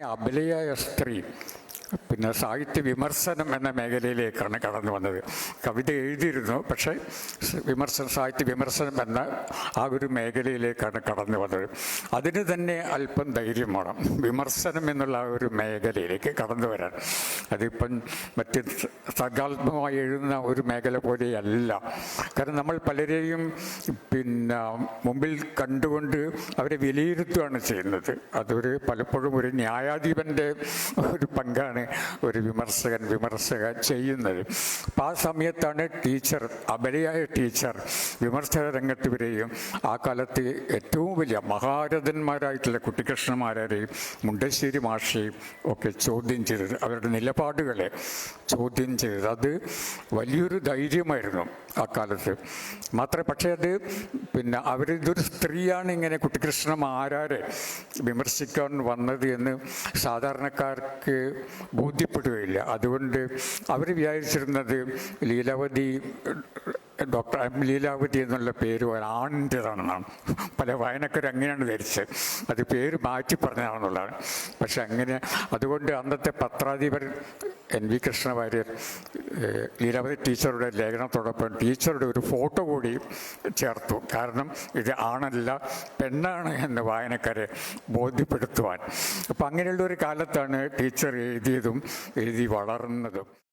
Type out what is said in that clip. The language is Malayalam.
അബലയായ സ്ത്രീ പിന്നെ സാഹിത്യ വിമർശനം എന്ന മേഖലയിലേക്കാണ് കടന്നു വന്നത്. കവിത എഴുതിയിരുന്നു പക്ഷേ വിമർശന സാഹിത്യ വിമർശനം എന്ന ആ ഒരു മേഖലയിലേക്കാണ് കടന്നു വന്നത്. അതിന് തന്നെ അല്പം ധൈര്യം വേണം. വിമർശനം എന്നുള്ള ആ ഒരു മേഖലയിലേക്ക് കടന്നു വരാൻ. അതിപ്പം മറ്റ് സർഗാത്മകമായി എഴുതുന്ന ഒരു മേഖല പോലെയല്ല. കാരണം നമ്മൾ പലരെയും പിന്നെ മുമ്പിൽ കണ്ടുകൊണ്ട് അവരെ വിലയിരുത്തുകയാണ് ചെയ്യുന്നത്. അതൊരു പലപ്പോഴും ഒരു ന്യായാധിപന്റെ ഒരു പങ്കാണ് ഒരു വിമർശകൻ വിമർശക ചെയ്യുന്നത്. അപ്പം ആ സമയത്താണ് ടീച്ചർ അബലയായ ടീച്ചർ വിമർശക രംഗത്ത് വരെയും ആ കാലത്ത് ഏറ്റവും വലിയ മഹാരഥന്മാരായിട്ടുള്ള കുട്ടികൃഷ്ണന്മാരെയും മുണ്ടശ്ശേരി മാഷയും ഒക്കെ ചോദ്യം ചെയ്തത് അവരുടെ നിലപാടുകളെ ചോദ്യം ചെയ്തത്. അത് വലിയൊരു ധൈര്യമായിരുന്നു അക്കാലത്ത്. കാലത്ത് മാത്രമേ പക്ഷേ അത് പിന്നെ അവരിതൊരു സ്ത്രീയാണ് ഇങ്ങനെ കുട്ടിക്കൃഷ്ണ ആരാരെ വിമർശിക്കാൻ വന്നത് എന്ന് സാധാരണക്കാർക്ക് ബോധ്യപ്പെടുകയില്ല. അതുകൊണ്ട് അവർ വിചാരിച്ചിരുന്നത് ലീലാവതി ഡോക്ടർ ലീലാവതി എന്നുള്ള പേര് ഒരു ആണിന്റെതാണെന്നാണ് പല വായനക്കാർ അങ്ങനെയാണ് ധരിച്ചത്. അത് പേര് മാറ്റി പറഞ്ഞതാണെന്നുള്ളതാണ്. പക്ഷെ അങ്ങനെ അതുകൊണ്ട് അന്നത്തെ പത്രാധിപർ എൻ വി കൃഷ്ണവാര്യർ വാര്യർ ലീലാവതി ടീച്ചറുടെ ലേഖനത്തോടൊപ്പം ടീച്ചറുടെ ഒരു ഫോട്ടോ കൂടി ചേർത്തു. കാരണം ഇത് ആണല്ല പെണ്ണാണ് എന്ന് വായനക്കാരെ ബോധ്യപ്പെടുത്തുവാൻ. അപ്പം അങ്ങനെയുള്ള ഒരു കാലത്താണ് ടീച്ചർ എഴുതിയതും എഴുതി വളർന്നതും.